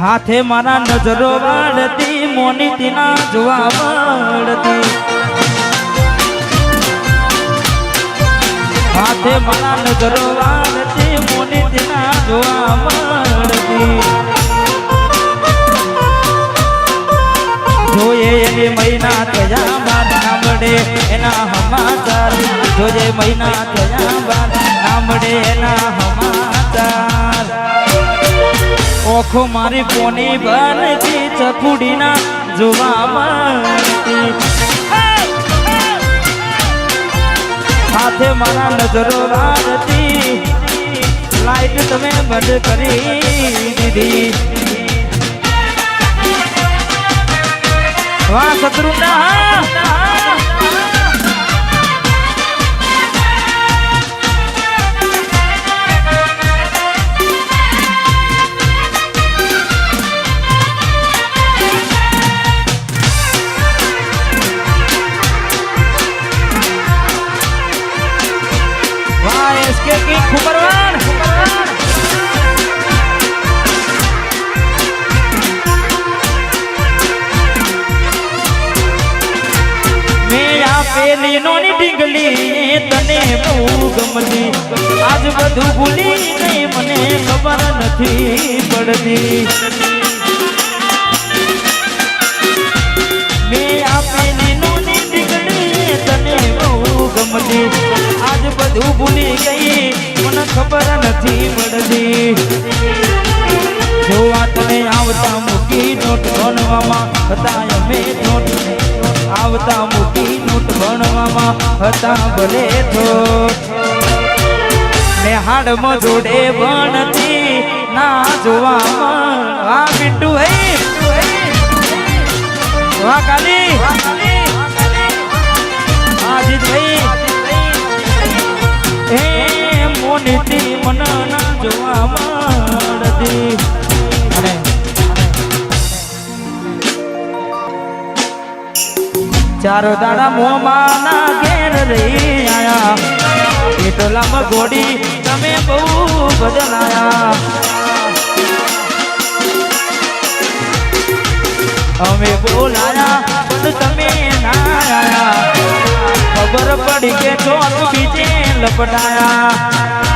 હાથે મારા નજરો વાળતી, મોની તીના જોવા વાળતી હાથે મારા નજરો વાળતી, મોની તીના જોવા વાળતી જોઈએ એની મહિના થયા બાદ ના એના હમાચાર જોઈએ મહિના થયા બાદ ના એના સમાચાર. ઓખો મારી કોની બનતી ચકુડીના જોવા સાથે મારા નજરો વાળતી લાઈટ તમે બંધ કરી દીધી. વાહ શત્રુના મેં આપેલી નોની તને બહુ ગમતી. આજ બધું ભૂલી મને ખબર નથી પડતી. હતા અમે નોટ. આવતા મૂકી નોટ ભણવામાં હતા ભલે તો ને હાડમાં જોડે ભણતી ના જોવામાં. આ બિટ્ટુ હે. વાહ કાલી. આજીત ભાઈ એ મોનીતી મન ના જોવા મળતી ચારો દાડા મોમાં ના ઘેર રહી આયા. એટલામાં ઘોડી તમે બહુ બદલાયા. અમે બોલાયા, પણ તમે ના આયા. ખબર પડી કે ચોર બીજે લપટાયા.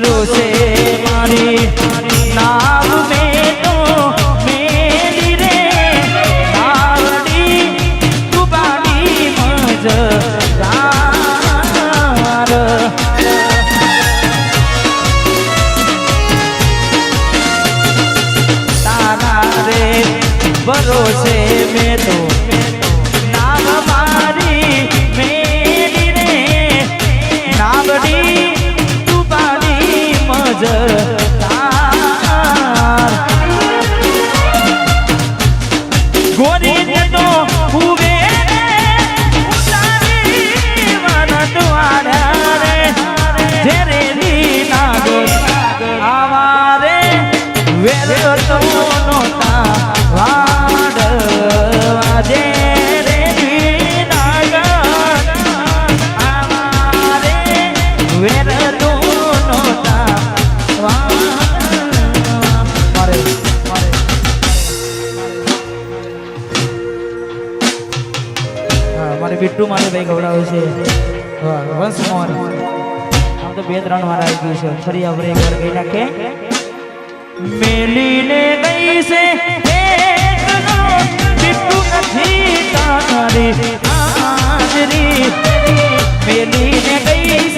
carros કરીને તો હું મારે બિટ્ટુ મારે ભાઈ ગવડાવે છે. વન્સ મોર આમ તો બે ત્રણ વાર આવી ગયું છે. ફરી આપણે એક વાર ગઈ નાખે મેલીને ગઈ છે બિટ્ટુ નથી તારી. હાજરી મેલીને ગઈ છે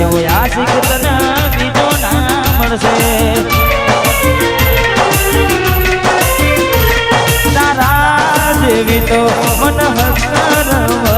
એવું આશિક બીજો ના મળશે. તારા દેવી તો મન હસ્ત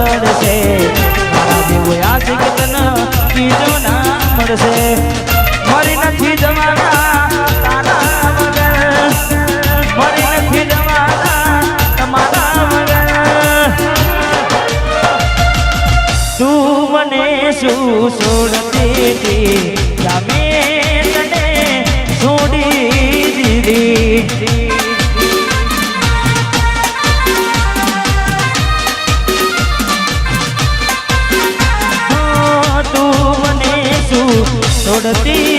પડતી.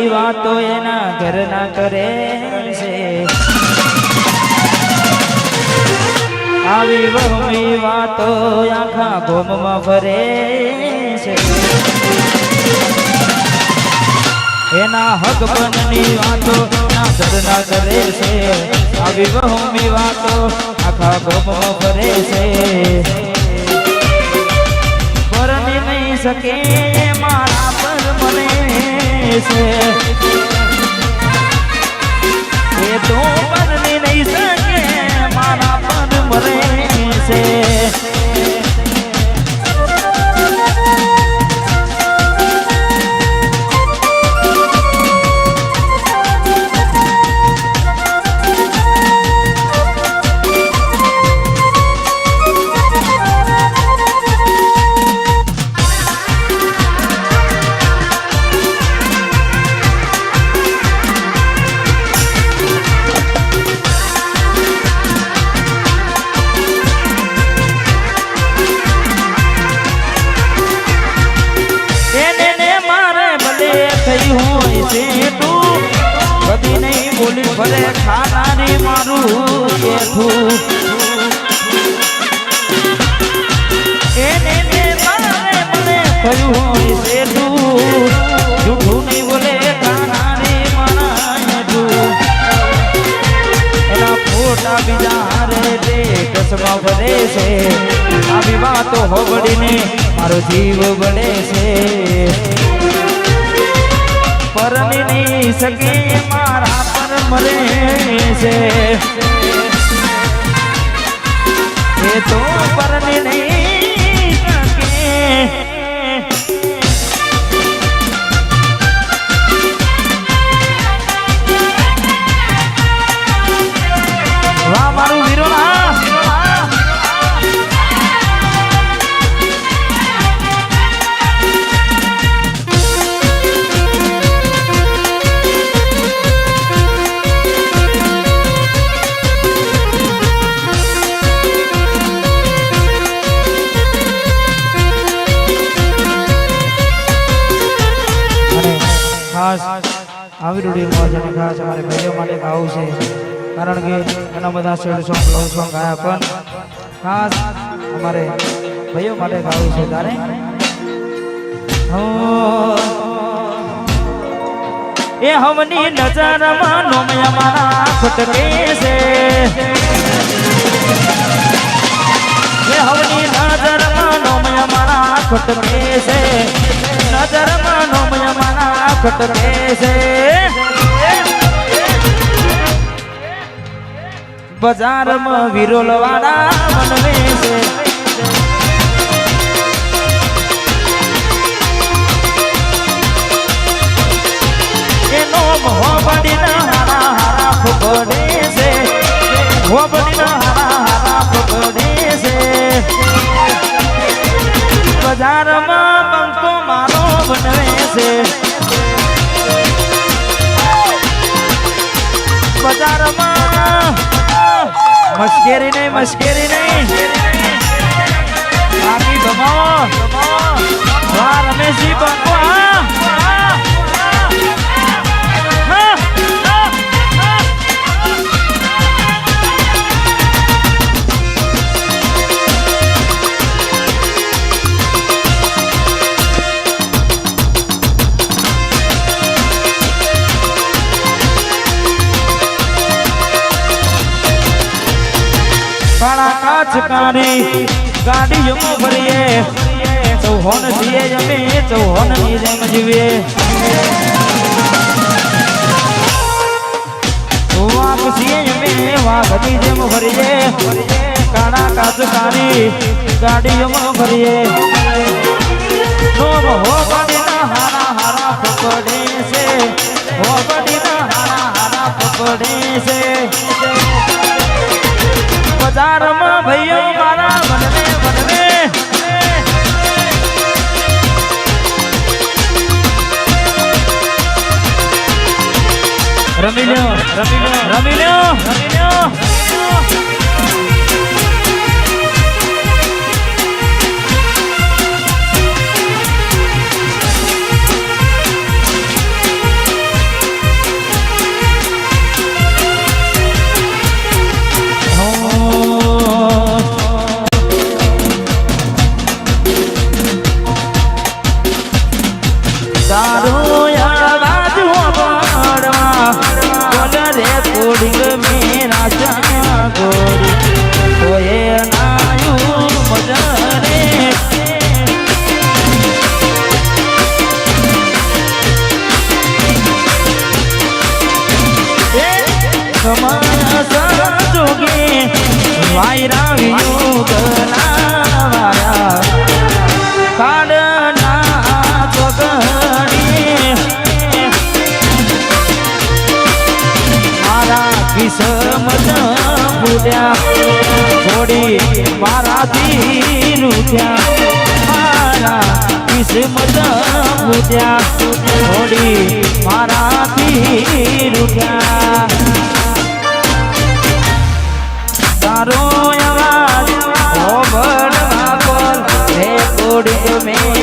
આવી વાતો એના ઘરના કરે છે. આવી વહમી વાતો આખા ગોમમાં ભરે છે. એના હક બનની વાતો ના ધરના કરે છે. આવી વહમી વાતો આખા ગોમમાં ભરે છે. પરની નહીં શકે છે. એને હોય છે. આવી વાતો હોબડીને મારો જીવ બળે છે. પરણી નહીં મારા પર મરે છે. એ તો પરણી નહીં શકે. આવી રૂડી મોજ અને ખાસ અમારે ભાઈઓ માટે ગાવું છે. કારણ કે ઘણા બધા શેડ સોંગ, લવ સોંગ ગાયા, પણ ખાસ અમારે ભાઈઓ માટે ગાવું છે તારે. હો. એ હવની નજરમાં નોમયા મારા ખટકે છે. એ હવની નજરમાં નોમયા મારા ખટકે છે. નજરમાં નોમયા મારા ખટકે છે બજારમાં વિરોલ વાળા મનવે છે મશ્કેરી નહીં મશ્કેરી નહીં. બાકી રમેશજી બંકો હા હા, હા, કાઢી ગાડીઓમાં ફરીએ ચૌહોન છીએ જમે ચૌહોનની જેમ જીવીએ. વાઘ છીએ જમે વાઘની જેમ ફરીએ કાણા કાચ કાઢી ગાડીઓમાં ફરીએ નોમ હો બડીના હારા હારા પકડે છે. હો બડીના હારા હારા પકડે છે. બજારમાં ભાઈઓ મારા બનવે બનવે રમી લ્યો રમી લ્યો રમી લ્યો રમી લ્યો. શ્રીમદ પૂજા છોડી મારાથી રૂપિયા તારો અવાજ ઓબળ કોડી મેં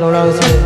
গৌড়া হয়েছে